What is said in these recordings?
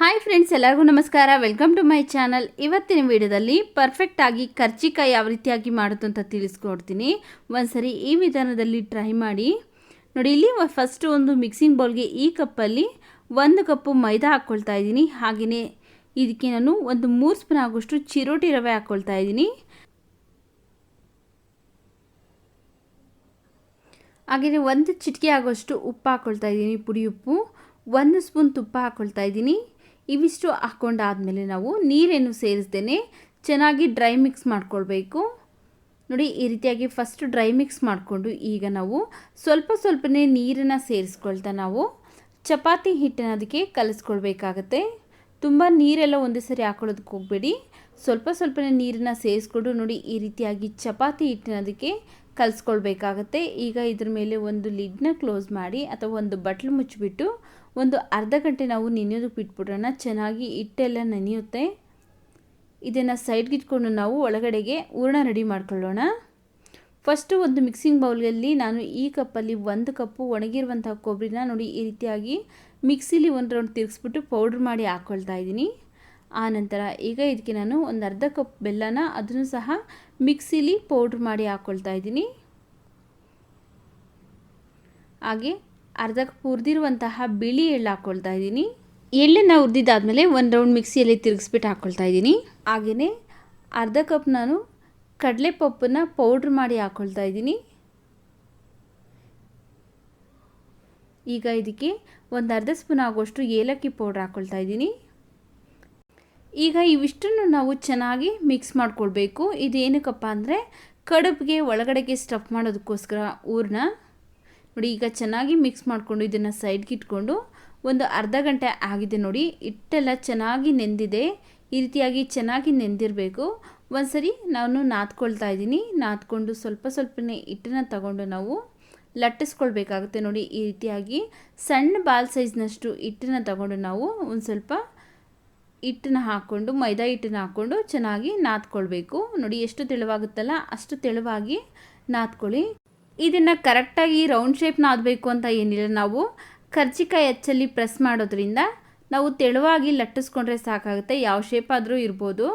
Hi friends ಎಲ್ಲರಿಗೂ ನಮಸ್ಕಾರ. Welcome to my channel ಇವತ್ತಿನ ವಿಡಿಯೋದಲ್ಲಿ ಪರ್ಫೆಕ್ಟಾಗಿ ಕರ್ಚಿಕಾಯಿ ಯಾವ ರೀತಿಯಾಗಿ ಮಾಡೋದು ಅಂತ ತಿಳಿಸ್ಕೊಡ್ತೀನಿ. ಒಂದ್ಸರಿ ಈ ವಿಧಾನದಲ್ಲಿ ಟ್ರೈ ಮಾಡಿ. ನೋಡಿ, ಇಲ್ಲಿ ಫಸ್ಟು ಒಂದು ಮಿಕ್ಸಿಂಗ್ ಬೌಲ್ಗೆ ಈ ಕಪ್ಪಲ್ಲಿ ಒಂದು ಕಪ್ಪು ಮೈದಾ ಹಾಕ್ಕೊಳ್ತಾ ಇದ್ದೀನಿ. ಹಾಗೆಯೇ ಇದಕ್ಕೆ ನಾನು ಒಂದು ಮೂರು ಸ್ಪೂನ್ ಆಗೋಷ್ಟು ಚಿರೋಟಿ ರವೆ ಹಾಕ್ಕೊಳ್ತಾ ಇದ್ದೀನಿ. ಹಾಗೆಯೇ ಒಂದು ಚಿಟಿಕೆ ಆಗೋಷ್ಟು ಉಪ್ಪು ಹಾಕ್ಕೊಳ್ತಾ ಇದ್ದೀನಿ. ಪುಡಿ ಉಪ್ಪು. ಒಂದು ಸ್ಪೂನ್ ತುಪ್ಪ ಹಾಕ್ಕೊಳ್ತಾ ಇದ್ದೀನಿ. ಇವಿಷ್ಟು ಹಾಕ್ಕೊಂಡಾದಮೇಲೆ ನಾವು ನೀರೇನು ಸೇರಿಸ್ದೇನೆ ಚೆನ್ನಾಗಿ ಡ್ರೈ ಮಿಕ್ಸ್ ಮಾಡ್ಕೊಳ್ಬೇಕು. ನೋಡಿ, ಈ ರೀತಿಯಾಗಿ ಫಸ್ಟ್ ಡ್ರೈ ಮಿಕ್ಸ್ ಮಾಡಿಕೊಂಡು ಈಗ ನಾವು ಸ್ವಲ್ಪ ಸ್ವಲ್ಪನೇ ನೀರನ್ನು ಸೇರಿಸ್ಕೊಳ್ತಾ ನಾವು ಚಪಾತಿ ಹಿಟ್ಟನ್ನು ಅದಕ್ಕೆ ಕಲಿಸ್ಕೊಳ್ಬೇಕಾಗತ್ತೆ. ತುಂಬ ನೀರೆಲ್ಲ ಒಂದೇ ಸರಿ ಹಾಕೊಳ್ಳೋದಕ್ಕೆ ಹೋಗಬೇಡಿ. ಸ್ವಲ್ಪ ಸ್ವಲ್ಪನೇ ನೀರನ್ನು ಸೇರಿಸ್ಕೊಂಡು ನೋಡಿ, ಈ ರೀತಿಯಾಗಿ ಚಪಾತಿ ಹಿಟ್ಟಿನ ಅದಕ್ಕೆ ಕಲಿಸ್ಕೊಳ್ಬೇಕಾಗತ್ತೆ. ಈಗ ಇದ್ರ ಮೇಲೆ ಒಂದು ಲಿಡ್ನ ಕ್ಲೋಸ್ ಮಾಡಿ ಅಥವಾ ಒಂದು ಬಟ್ಲು ಮುಚ್ಚಿಬಿಟ್ಟು ಒಂದು ಅರ್ಧ ಗಂಟೆ ನಾವು ನೆನೆಯೋದಕ್ಕೆ ಬಿಟ್ಬಿಡೋಣ. ಚೆನ್ನಾಗಿ ಹಿಟ್ಟೆಲ್ಲ ನೆನೆಯುತ್ತೆ. ಇದನ್ನು ಸೈಡ್ಗೆ ಇಟ್ಕೊಂಡು ನಾವು ಒಳಗಡೆಗೆ ಹೂರ್ಣ ರೆಡಿ ಮಾಡ್ಕೊಳ್ಳೋಣ. ಫಸ್ಟು ಒಂದು ಮಿಕ್ಸಿಂಗ್ ಬೌಲಲ್ಲಿ ನಾನು ಈ ಕಪ್ಪಲ್ಲಿ ಒಂದು ಕಪ್ಪು ಒಣಗಿರುವಂಥ ಕೊಬ್ಬರಿನ ನೋಡಿ ಈ ರೀತಿಯಾಗಿ ಮಿಕ್ಸಿಲಿ ಒಂದು ರೌಂಡ್ ತಿರುಗಿಸ್ಬಿಟ್ಟು ಪೌಡ್ರ್ ಮಾಡಿ ಹಾಕ್ಕೊಳ್ತಾ ಇದ್ದೀನಿ. ಆನಂತರ ಈಗ ಇದಕ್ಕೆ ನಾನು ಒಂದು ಅರ್ಧ ಕಪ್ ಬೆಲ್ಲನ, ಅದನ್ನು ಸಹ ಮಿಕ್ಸಿಲಿ ಪೌಡ್ರ್ ಮಾಡಿ ಹಾಕ್ಕೊಳ್ತಾ ಇದ್ದೀನಿ. ಹಾಗೆ ಅರ್ಧ ಕಪ್ ಹುರಿದಿರುವಂತಹ ಬಿಳಿ ಎಳ್ಳು ಹಾಕ್ಕೊಳ್ತಾ ಇದ್ದೀನಿ. ಎಳ್ಳನ್ನು ಹುರಿದಿದ್ದಾದಮೇಲೆ ಒಂದು ರೌಂಡ್ ಮಿಕ್ಸಿಯಲ್ಲಿ ತಿರುಗಿಸ್ಬಿಟ್ಟು ಹಾಕ್ಕೊಳ್ತಾ ಇದ್ದೀನಿ. ಹಾಗೆಯೇ ಅರ್ಧ ಕಪ್ ನಾನು ಕಡಲೆ ಪಪ್ಪನ್ನು ಪೌಡ್ರ್ ಮಾಡಿ ಹಾಕ್ಕೊಳ್ತಾ ಇದ್ದೀನಿ. ಈಗ ಇದಕ್ಕೆ ಒಂದು ಅರ್ಧ ಸ್ಪೂನ್ ಆಗುವಷ್ಟು ಏಲಕ್ಕಿ ಪೌಡ್ರ್ ಹಾಕ್ಕೊಳ್ತಾ ಇದ್ದೀನಿ. ಈಗ ಇವಿಷ್ಟನ್ನು ನಾವು ಚೆನ್ನಾಗಿ ಮಿಕ್ಸ್ ಮಾಡ್ಕೊಳ್ಬೇಕು. ಇದೇನಕ್ಕಪ್ಪ ಅಂದರೆ ಕಡುಬಿಗೆ ಒಳಗಡೆಗೆ ಸ್ಟಫ್ ಮಾಡೋದಕ್ಕೋಸ್ಕರ ಊರನ್ನ ನೋಡಿ ಈಗ ಚೆನ್ನಾಗಿ ಮಿಕ್ಸ್ ಮಾಡಿಕೊಂಡು ಇದನ್ನು ಸೈಡ್ಗೆ ಇಟ್ಕೊಂಡು ಒಂದು ಅರ್ಧ ಗಂಟೆ ಆಗಿದೆ ನೋಡಿ. ಹಿಟ್ಟೆಲ್ಲ ಚೆನ್ನಾಗಿ ನೆಂದಿದೆ. ಈ ರೀತಿಯಾಗಿ ಚೆನ್ನಾಗಿ ನೆಂದಿರಬೇಕು. ಒಂದ್ಸರಿ ನಾನು ನಾದ್ಕೊಳ್ತಾ ಇದ್ದೀನಿ. ನಾದ್ಕೊಂಡು ಸ್ವಲ್ಪ ಸ್ವಲ್ಪನೇ ಹಿಟ್ಟನ್ನು ತಗೊಂಡು ನಾವು ಲಟ್ಟಿಸ್ಕೊಳ್ಬೇಕಾಗುತ್ತೆ ನೋಡಿ. ಈ ರೀತಿಯಾಗಿ ಸಣ್ಣ ಬಾಲ್ ಸೈಜ್ನಷ್ಟು ಹಿಟ್ಟನ್ನು ತಗೊಂಡು ನಾವು ಒಂದು ಸ್ವಲ್ಪ ಹಿಟ್ಟನ್ನ ಹಾಕ್ಕೊಂಡು, ಮೈದಾ ಹಿಟ್ಟನ್ನ ಹಾಕ್ಕೊಂಡು ಚೆನ್ನಾಗಿ ನಾದ್ಕೊಳ್ಬೇಕು. ನೋಡಿ, ಎಷ್ಟು ತೆಳುವಾಗುತ್ತಲ್ಲ ಅಷ್ಟು ತೆಳುವಾಗಿ ನಾದ್ಕೊಳ್ಳಿ. ಇದನ್ನು ಕರೆಕ್ಟಾಗಿ ರೌಂಡ್ ಶೇಪ್ ನಾದಬೇಕು ಅಂತ ಏನಿಲ್ಲ. ನಾವು ಕರ್ಜಿಕಾಯಿ ಹೆಚ್ಚಲ್ಲಿ ಪ್ರೆಸ್ ಮಾಡೋದ್ರಿಂದ ನಾವು ತೆಳುವಾಗಿ ಲಟ್ಟಿಸ್ಕೊಂಡ್ರೆ ಸಾಕಾಗುತ್ತೆ. ಯಾವ ಶೇಪ್ ಆದರೂ ಇರ್ಬೋದು.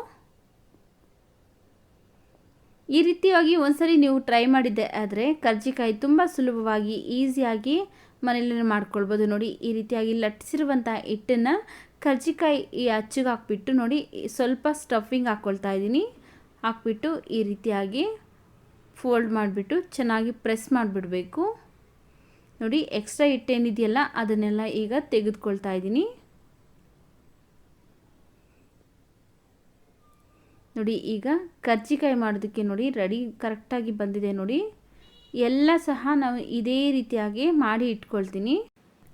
ಈ ರೀತಿಯಾಗಿ ಒಂದ್ಸರಿ ನೀವು ಟ್ರೈ ಮಾಡಿದ್ದೆ ಆದರೆ ಕರ್ಜಿಕಾಯಿ ತುಂಬ ಸುಲಭವಾಗಿ ಈಸಿಯಾಗಿ ಮನೆಯಲ್ಲೇ ಮಾಡ್ಕೊಳ್ಬೋದು ನೋಡಿ. ಈ ರೀತಿಯಾಗಿ ಲಟ್ಟಿಸಿರುವಂಥ ಹಿಟ್ಟನ್ನು ಕರ್ಜಿಕಾಯಿ ಈ ಅಚ್ಚಿಗೆ ಹಾಕ್ಬಿಟ್ಟು ನೋಡಿ, ಸ್ವಲ್ಪ ಸ್ಟಫಿಂಗ್ ಹಾಕ್ಕೊಳ್ತಾ ಇದ್ದೀನಿ. ಹಾಕ್ಬಿಟ್ಟು ಈ ರೀತಿಯಾಗಿ ಫೋಲ್ಡ್ ಮಾಡಿಬಿಟ್ಟು ಚೆನ್ನಾಗಿ ಪ್ರೆಸ್ ಮಾಡಿಬಿಡಬೇಕು. ನೋಡಿ ಎಕ್ಸ್ಟ್ರಾ ಹಿಟ್ಟೇನಿದೆಯಲ್ಲ, ಅದನ್ನೆಲ್ಲ ಈಗ ತೆಗೆದುಕೊಳ್ತಾ ಇದ್ದೀನಿ. ನೋಡಿ, ಈಗ ಕರ್ಜಿಕಾಯಿ ಮಾಡೋದಕ್ಕೆ ನೋಡಿ ರೆಡಿ ಕರೆಕ್ಟಾಗಿ ಬಂದಿದೆ ನೋಡಿ. ಎಲ್ಲ ಸಹ ನಾವು ಇದೇ ರೀತಿಯಾಗಿ ಮಾಡಿ ಇಟ್ಕೊಳ್ತೀನಿ.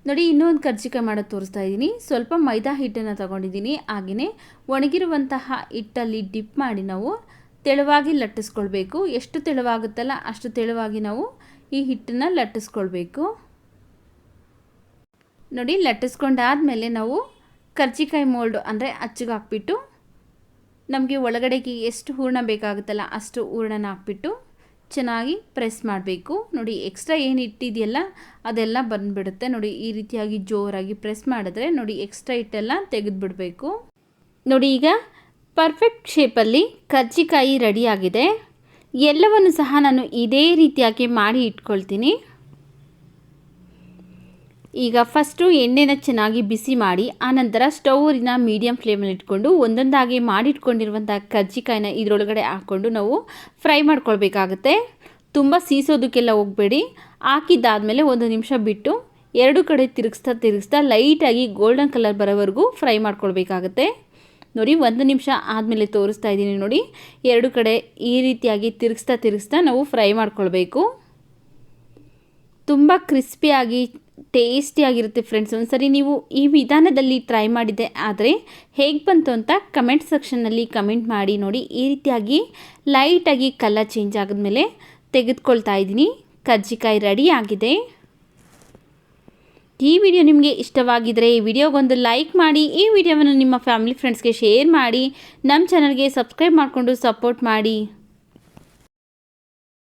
ನೋಡಿ, ಇನ್ನೊಂದು ಕರ್ಜಿಕಾಯಿ ಮಾಡೋದು ತೋರಿಸ್ತಾ ಇದ್ದೀನಿ. ಸ್ವಲ್ಪ ಮೈದಾ ಹಿಟ್ಟನ್ನು ತಗೊಂಡಿದ್ದೀನಿ. ಹಾಗೆಯೇ ಒಣಗಿರುವಂತಹ ಹಿಟ್ಟಲ್ಲಿ ಡಿಪ್ ಮಾಡಿ ನಾವು ತೆಳುವಾಗಿ ಲಟ್ಟಿಸ್ಕೊಳ್ಬೇಕು. ಎಷ್ಟು ತೆಳುವಾಗುತ್ತಲ್ಲ ಅಷ್ಟು ತೆಳುವಾಗಿ ನಾವು ಈ ಹಿಟ್ಟನ್ನು ಲಟ್ಟಿಸ್ಕೊಳ್ಬೇಕು. ನೋಡಿ, ಲಟ್ಟಿಸ್ಕೊಂಡಾದಮೇಲೆ ನಾವು ಕರ್ಜಿಕಾಯಿ ಮೋಲ್ಡ್ ಅಂದರೆ ಅಚ್ಚಿಗೆ ಹಾಕ್ಬಿಟ್ಟು ನಮಗೆ ಒಳಗಡೆಗೆ ಎಷ್ಟು ಹೂರಣ ಬೇಕಾಗುತ್ತಲ್ಲ ಅಷ್ಟು ಹೂರಣನ ಹಾಕ್ಬಿಟ್ಟು ಚೆನ್ನಾಗಿ ಪ್ರೆಸ್ ಮಾಡಬೇಕು. ನೋಡಿ ಎಕ್ಸ್ಟ್ರಾ ಏನು ಇಟ್ಟಿದೆಯಲ್ಲ, ಅದೆಲ್ಲ ಬಂದುಬಿಡುತ್ತೆ. ನೋಡಿ, ಈ ರೀತಿಯಾಗಿ ಜೋರಾಗಿ ಪ್ರೆಸ್ ಮಾಡಿದ್ರೆ, ನೋಡಿ ಎಕ್ಸ್ಟ್ರಾ ಹಿಟ್ಟೆಲ್ಲ ತೆಗೆದುಬಿಡಬೇಕು. ನೋಡಿ, ಈಗ ಪರ್ಫೆಕ್ಟ್ ಶೇಪಲ್ಲಿ ಕರ್ಜಿಕಾಯಿ ರೆಡಿಯಾಗಿದೆ ಎಲ್ಲವನ್ನು ಸಹ ನಾನು ಇದೇ ರೀತಿಯಾಗಿ ಮಾಡಿ ಇಟ್ಕೊಳ್ತೀನಿ. ಈಗ ಫಸ್ಟು ಎಣ್ಣೆನ ಚೆನ್ನಾಗಿ ಬಿಸಿ ಮಾಡಿ ಆನಂತರ ಸ್ಟೌವಿನ ಮೀಡಿಯಮ್ ಫ್ಲೇಮಲ್ಲಿ ಇಟ್ಕೊಂಡು ಒಂದೊಂದಾಗಿ ಮಾಡಿಟ್ಕೊಂಡಿರುವಂಥ ಕರ್ಜಿಕಾಯಿನ ಇದರೊಳಗಡೆ ಹಾಕ್ಕೊಂಡು ನಾವು ಫ್ರೈ ಮಾಡ್ಕೊಳ್ಬೇಕಾಗತ್ತೆ. ತುಂಬ ಸೀಸೋದಕ್ಕೆಲ್ಲ ಹೋಗಬೇಡಿ. ಹಾಕಿದ್ದಾದಮೇಲೆ ಒಂದು ನಿಮಿಷ ಬಿಟ್ಟು ಎರಡು ಕಡೆ ತಿರುಗಿಸ್ತಾ ತಿರುಗಿಸ್ತಾ ಲೈಟಾಗಿ ಗೋಲ್ಡನ್ ಕಲರ್ ಬರೋವರೆಗೂ ಫ್ರೈ ಮಾಡ್ಕೊಳ್ಬೇಕಾಗತ್ತೆ. ನೋಡಿ, ಒಂದು ನಿಮಿಷ ಆದಮೇಲೆ ತೋರಿಸ್ತಾ ಇದ್ದೀನಿ ನೋಡಿ. ಎರಡು ಕಡೆ ಈ ರೀತಿಯಾಗಿ ತಿರುಗಿಸ್ತಾ ತಿರುಗಿಸ್ತಾ ನಾವು ಫ್ರೈ ಮಾಡ್ಕೊಳ್ಬೇಕು. ತುಂಬ ಕ್ರಿಸ್ಪಿಯಾಗಿ ಟೇಸ್ಟಿಯಾಗಿರುತ್ತೆ ಫ್ರೆಂಡ್ಸ್ ಒಂದ್ಸರಿ ನೀವು ಈ ವಿಧಾನದಲ್ಲಿ ಟ್ರೈ ಮಾಡಿದೆ ಆದರೆ ಹೇಗೆ ಬಂತು ಅಂತ ಕಮೆಂಟ್ ಸೆಕ್ಷನ್ನಲ್ಲಿ ಕಮೆಂಟ್ ಮಾಡಿ ನೋಡಿ. ಈ ರೀತಿಯಾಗಿ ಲೈಟಾಗಿ ಕಲರ್ ಚೇಂಜ್ ಆಗಿದ್ಮೇಲೆ ತೆಗೆದುಕೊಳ್ತಾ ಇದ್ದೀನಿ. ಕಜ್ಜಿಕಾಯಿ ರೆಡಿ ಆಗಿದೆ. ಈ ವಿಡಿಯೋ ನಿಮಗೆ ಇಷ್ಟವಾಗಿದ್ದರೆ ಈ ವಿಡಿಯೋಗೊಂದು ಲೈಕ್ ಮಾಡಿ, ಈ ವಿಡಿಯೋವನ್ನು ನಿಮ್ಮ ಫ್ಯಾಮಿಲಿ ಫ್ರೆಂಡ್ಸ್ಗೆ ಶೇರ್ ಮಾಡಿ ನಮ್ಮ ಚಾನಲ್ಗೆ ಸಬ್ಸ್ಕ್ರೈಬ್ ಮಾಡಿಕೊಂಡು ಸಪೋರ್ಟ್ ಮಾಡಿ.